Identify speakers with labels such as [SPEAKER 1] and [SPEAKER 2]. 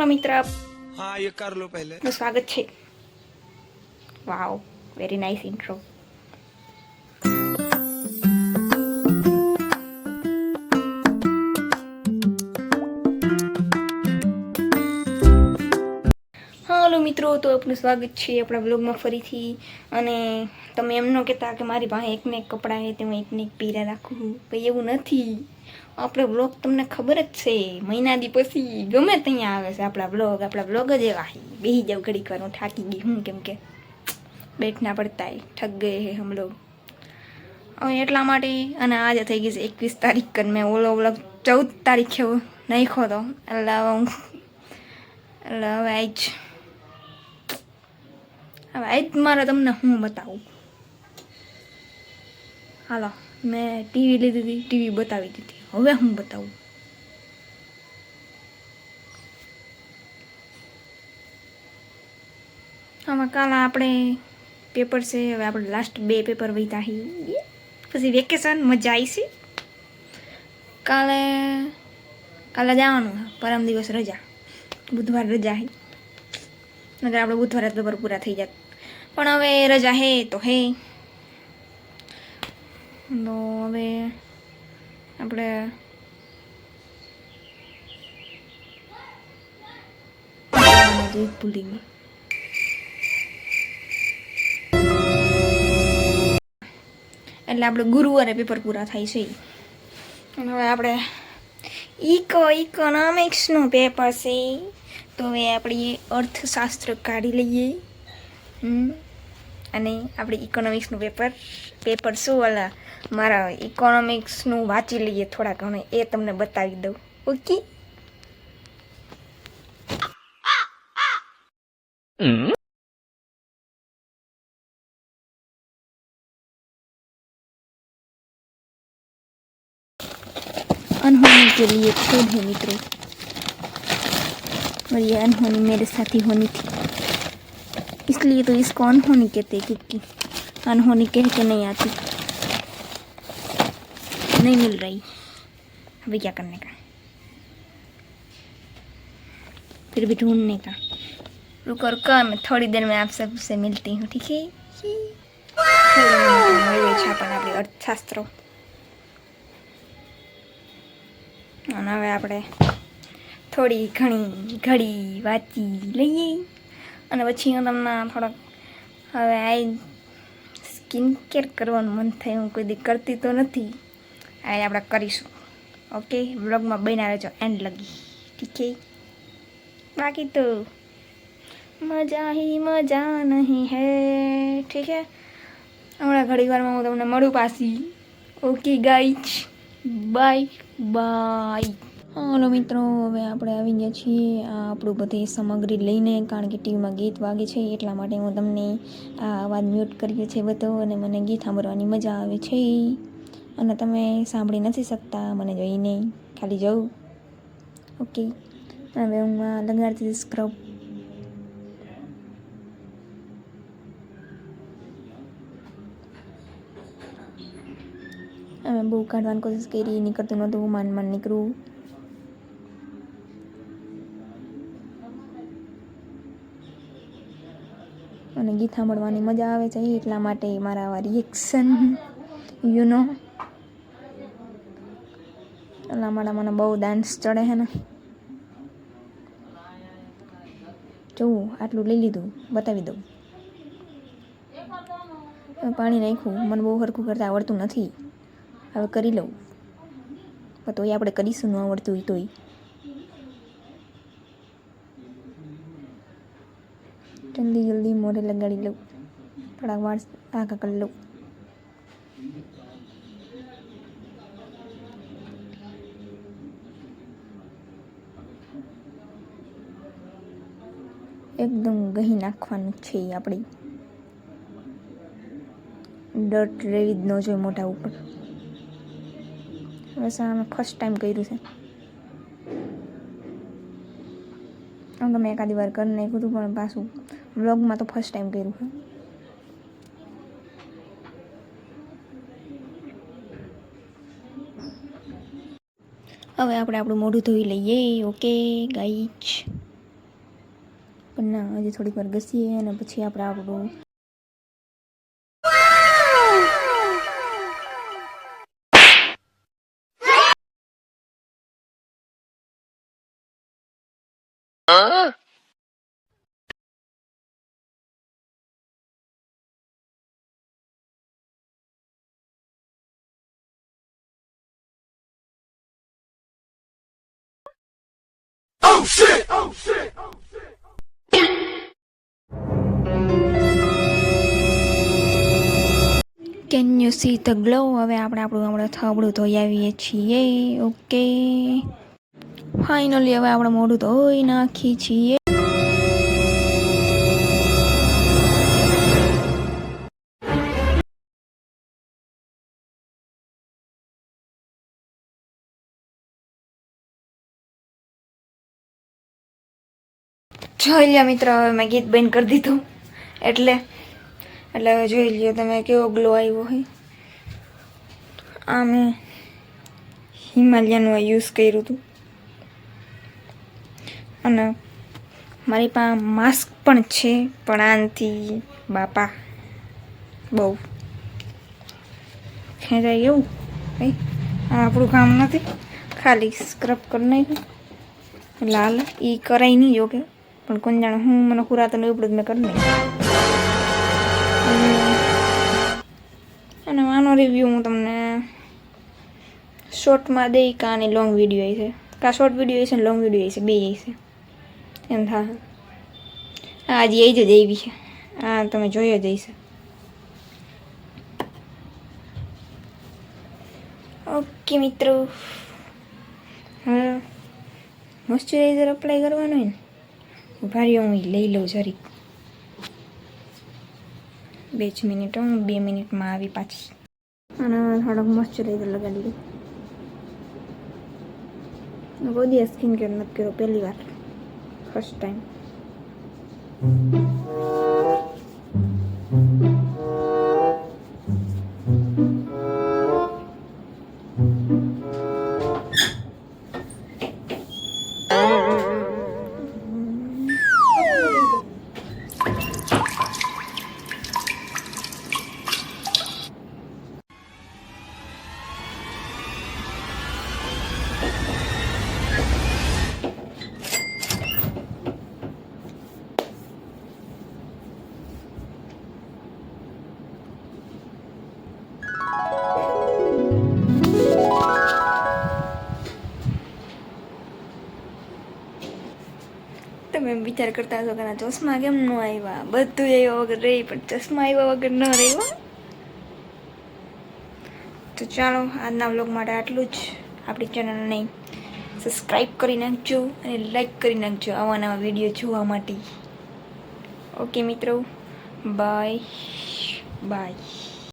[SPEAKER 1] વાલા મિત્ર
[SPEAKER 2] હા એ કર લો
[SPEAKER 1] પહેલે. સ્વાગત છે. વાવ વેરી નાઇસ ઇન્ટ્રો મિત્રો તો આપનું સ્વાગત છે આપણા બ્લોગમાં ફરીથી. અને તમે એમ ન કહેતા કે મારી પાસે એકને એક કપડાં છે તે હું એકને એક પીરા રાખું. કંઈ એવું નથી. આપણો બ્લોગ તમને ખબર જ છે. મહિના દી પછી ગમે ત્યાં આવે છે આપણા બ્લોગ આપણા બ્લોગ જ એવા બેહી જાવ ઘડીક વાર, હું થાકી ગઈ, હું કેમ કે બેઠના પડતા ઠગ ગયે હે હમ લોગ હવે એટલા માટે અને આજે થઈ ગઈ છે એકવીસ તારીખ કન મેં ઓલો બ્લોગ ચૌદ તારીખે નાખ્યો હતો એટલે હવે હું એટલે હવે આજ હવે આજ મારે તમને હું બતાવું. હાલો, મેં ટીવી લીધી હતી, ટીવી બતાવી દીધી. હવે હું બતાવું. આમાં કાલ આપણે પેપર છે, હવે આપણે લાસ્ટ બે પેપર વહીતા છીએ પછી વેકેશન મજા આવી છે કાલે કાલે જવાનું પરમ દિવસ રજા. બુધવાર રજા હે. નગર આપણે બુધવારે પેપર પૂરા થઈ જાત. પણ હવે રજા હે તો હે. તો હવે આપણે ભૂલી ગઈ એટલે આપણે ગુરુવારે પેપર પૂરા થાય છે. અને હવે આપણે ઇકો ઇકોનોમિક્સનું પેપર છે. તો હવે આપણે અર્થશાસ્ત્ર કાઢી લઈએ. હમ. અને આપણે ઇકોનોમિક્સનું પેપર પેપર શું ઓલા મારા ઇકોનોમિક્સનું વાંચી લઈએ થોડા ઘણા એ તમને બતાવી દઉં ઓકે अनहोनी के लिए खेद है मित्रों और ये अनहोनी मेरे साथ ही होनी थी इसलिए तो इसको अनहोनी कहते हैं क्योंकि अनहोनी कह के नहीं आती नहीं मिल रही अभी क्या करने का फिर भी ढूंढने का रुको रुको मैं थोड़ी देर में आप सबसे मिलती हूँ ठीक है थोड़ी देर में મળીએ છીએ આપણને આપણી અર્થશાસ્ત્રો અને હવે આપણે થોડી ઘણી ઘડી વાંચી લઈએ અને પછી હું તમને થોડોક હવે આ સ્કિન કેર કરવાનું મન થાય હું કોઈ દી કરતી તો નથી. આ આપણે કરીશું. ઓકે? બ્લોગમાં બન્યા રહેજો. એન્ડ લગી. ઠીક છે? બાકી તો મજા હી મજા નહીં હે. ઠીક હે હમણાં ઘડી વારમાં હું તમને મળું પાછી. ઓકે ગાઈચ બાય બાય હાલો મિત્રો, હવે આપણે આવી ગયા છીએ આ આપણું બધી સામગ્રી લઈને, કારણ કે ટીવીમાં ગીત વાગે છે, એટલા માટે હું તમને આ અવાજ મ્યુટ કર્યો છે બધો અને મને ગીત સાંભળવાની મજા આવે છે. અને તમે સાંભળી નથી શકતા, મને જોઈને ખાલી જવું. ઓકે હવે હું લગાડતી સ્ક્રબ અમે બહુ કાઢવાની કોશિશ કરી, નીકળતું નહોતું માંડ માંડ નીકળવું. અને ગીત સાંભળવાની મજા આવે છે એટલા માટે મારા આવા રિએક્શન યુ નો એટલા માટે મને બહુ ડાન્સ ચડે છે ને. જોવું આટલું લઈ લીધું, બતાવી દઉં. પાણી નાખ્યું, મને બહુ સરખું કરતાં આવડતું નથી. હવે કરી લઉં. પણ તોય આપણે કરીશું, ન આવડતું હોય તોય. જલ્દી જલ્દી મોઢે લગાડી લઉં થોડાક વાળ આગા કરી લઉં એકદમ ગહી નાખવાનું છે આપણી ડર્ટ રેવી જ ન જોઈએ મોઢા ઉપર. બસ આ મેં ફર્સ્ટ ટાઈમ કર્યું છે. આમ એકાદી વાર કરી નાખ્યું હતું, પણ પાછું વ્લોગમાં તો ફર્સ્ટ ટાઈમ કર્યું છે હવે આપણે આપણું મોઢું ધોઈ લઈએ. ઓકે ગાઈચ પણ ના હજી થોડીક વાર ઘસીએ અને પછી આપણે આપણું can you see the glow હવે આપણે આપણું હમણાં થાબડું ધોઈ આવીએ છીએ. ઓકે ફાઇનલી હવે આપણે મોઢું ધોઈ નાખીએ છીએ. જોઈ લ્યો મિત્રો, હવે મેં ગીત બંધ કરી દીધું. એટલે એટલે હવે જોઈ લ્યો તમે કેવો ગ્લો આવ્યો હોય આ મેં હિમાલયનું યુઝ કર્યું હતું અને મારી પાસે માસ્ક પણ છે, પણ આનાથી બાપા, બહુ. ખેંચાય એવું? ભાઈ આ આપણું કામ નથી. ખાલી સ્ક્રબ કરી નાખ્યું. લાલ એ કરાય નહીં, જો કે. પણ કોણ જાણે હું મને પુરાતન એવું બધું મેં કરી નહીં અને આનો રિવ્યૂ હું તમને શોર્ટમાં દઈ કાં અને લોંગ વીડિયો છે. કાં શોર્ટ વીડિયો હશે ને લોંગ વીડિયો હશે બે હશે એમ થા હા હજી એ જ જ એવી છે. આ તમે જોયો જ હશે. ઓકે મિત્રો. હવે મોઇશ્ચરાઇઝર અપ્લાય કરવાનું હોય ને? ઊભા રહ્યો હું લઈ લઉં જરીક બે જ મિનિટ હું, બે મિનિટમાં આવી પાછી. અને થોડોક મોઇશ્ચરાઇઝર લગાડી દઉં. કોઈ દિવસ સ્કિન કેર નથી કર્યો, પહેલી વાર. ફર્સ્ટ ટાઈમ તમે એમ વિચાર કરતા હશો કે ના ચશ્મા કેમ ન આવ્યા બધું આવ્યા વગર રહી, પણ ચશ્મા આવ્યા વગર ન રહ્યો તો ચાલો, આજના વ્લોગ માટે આટલું જ. આપણી ચેનલને સબસ્ક્રાઈબ કરી નાખજો અને લાઈક કરી નાખજો આવા નવા વીડિયો જોવા માટે. ઓકે મિત્રો. Bye bye